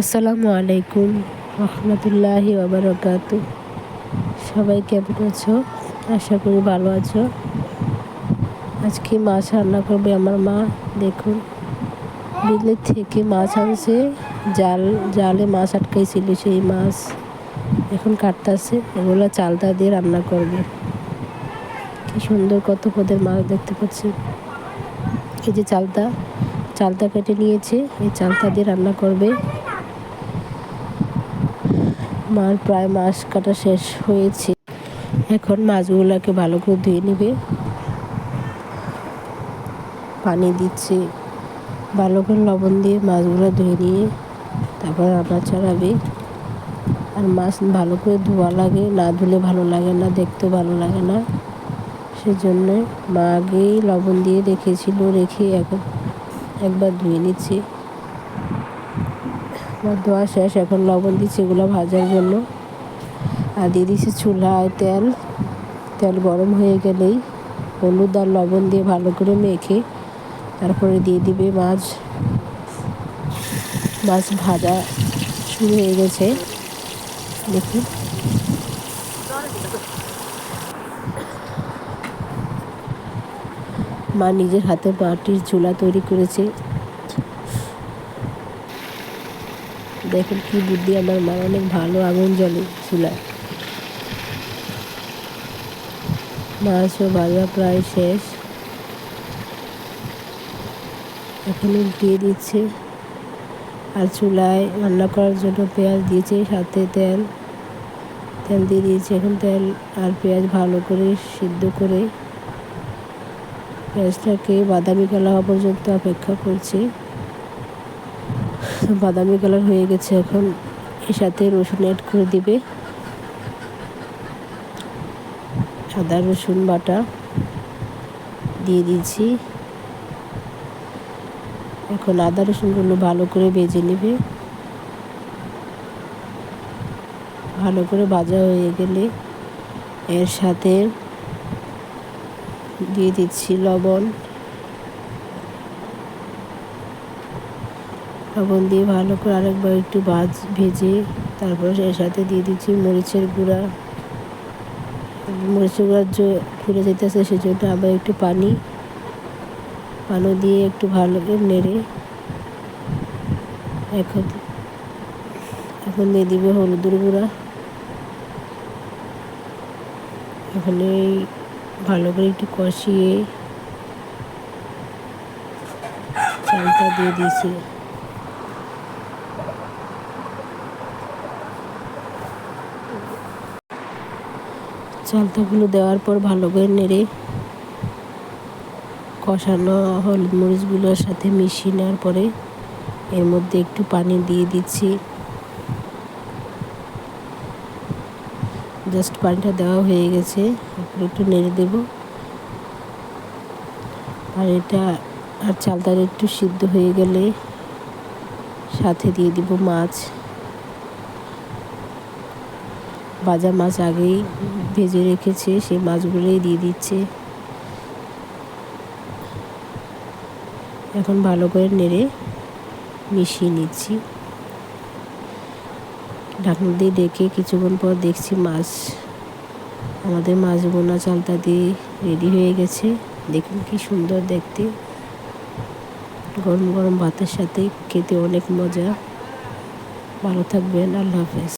আসসালামু আলাইকুম রহমতুল্লাহি ওবরাকাতু সবাই কেমন আছো? আশা করি ভালো আছো। আজকে মাছ রান্না করবে আমার মা, দেখুন। বিলের থেকে মাছ আনছে, জাল, জালে মাছ আটকাইছিল সেই মাছ। এখন কাটতেছে, এগুলো চালতা দিয়ে রান্না করবে। কি সুন্দর কত পদের মাছ দেখতে পাচ্ছি। এই যে চালতা চালতা কেটে নিয়েছে, এই চালতা দিয়ে রান্না করবে। মার প্রায় মাছ কাটা শেষ হয়েছে। এখন মাছগুলোকে ভালো করে ধুয়ে নেবে। পানি দিচ্ছে। ভালো করে লবণ দিয়ে মাছগুলো ধুয়ে নিয়ে তারপর রান্না চড়াবে আর মাছ ভালো করে ধোয়া লাগে, না ধুলে ভালো লাগে না, দেখতেও ভালো লাগে না। সেজন্য মা আগেই লবণ দিয়ে রেখেছিল, রেখে এখন একবার ধুয়ে নিচ্ছি। আমার ধোয়া শেষ, এখন লবণ দিচ্ছি এগুলো ভাজার জন্য। আর দিয়ে দিচ্ছি চুলায় তেল। তেল গরম হয়ে গেলেই হলুদ আর লবণ দিয়ে ভালো করে মেখে তারপরে দিয়ে দিবে মাছ। মাছ ভাজা শুরু হয়ে গেছে। দেখুন। মা নিজের হাতে মাটির চুলা তৈরি করেছে। দেখুন কি বুদ্ধি আমার মা, অনেক ভালো আগুন জ্বলে চুলায়। মাছও ভাজা প্রায় শেষ। এখন উল্টিয়ে দিচ্ছে আর চুলায় রান্না করার জন্য পেঁয়াজ দিয়েছে, সাথে তেল। তেল দিয়ে দিয়েছি, এখন তেল আর পেঁয়াজ ভালো করে সিদ্ধ করে। পেঁয়াজটাকে বাদামি কালার হওয়া পর্যন্ত অপেক্ষা করছি। বাদামি কালার হয়ে গেছে এখন। এর সাথে রসুন অ্যাড করে দিবে। আদা রসুন বাটা দিয়ে দিচ্ছি এখন আদা রসুনগুলো ভালো করে ভেজে নেবে। ভালো করে ভাজা হয়ে গেলে এর সাথে দিয়ে দিচ্ছি লবণ। লবণ দিয়ে ভালো করে আরেকবার একটু ভাজ, ভেজে তারপর এর সাথে দিয়ে দিচ্ছি মরিচের গুঁড়া। মরিচের গুঁড়া ফুলে যেতেছে সেজন্য আবার একটু পানি। পানি দিয়ে একটু ভালো করে নেড়ে। এখন এখন দিয়ে দিবে হলুদের গুঁড়া। এখানে ভালো করে একটু কষিয়ে চালটা দিয়ে দিয়েছি। চালতাগুলো দেওয়ার পর ভালো করে নেড়ে কষানো হলুদ মরিচগুলোর সাথে মিশিয়ে নেওয়ার পরে এর মধ্যে একটু পানি দিয়ে দিচ্ছি। জাস্ট পানিটা দেওয়া হয়ে গেছে এখন একটু নেড়ে দেব। আর এটা, আর চালটা একটু সিদ্ধ হয়ে গেলে সাথে দিয়ে দিব মাছ। ভাজা মাছ আগেই ভেজে রেখেছে সেই মাছগুলোই দিয়ে দিচ্ছে। এখন ভালো করে নেড়ে মিশিয়ে নিচ্ছি। ঢাকনা দিয়ে ডেকে কিছুক্ষণ পর দেখছি মাছ, আমাদের মাছ বোনা চালতা দিয়ে রেডি হয়ে গেছে। দেখুন কি সুন্দর দেখতে। গরম গরম ভাতের সাথে খেতে অনেক মজা। ভালো থাকবেন, আল্লাহ হাফেজ।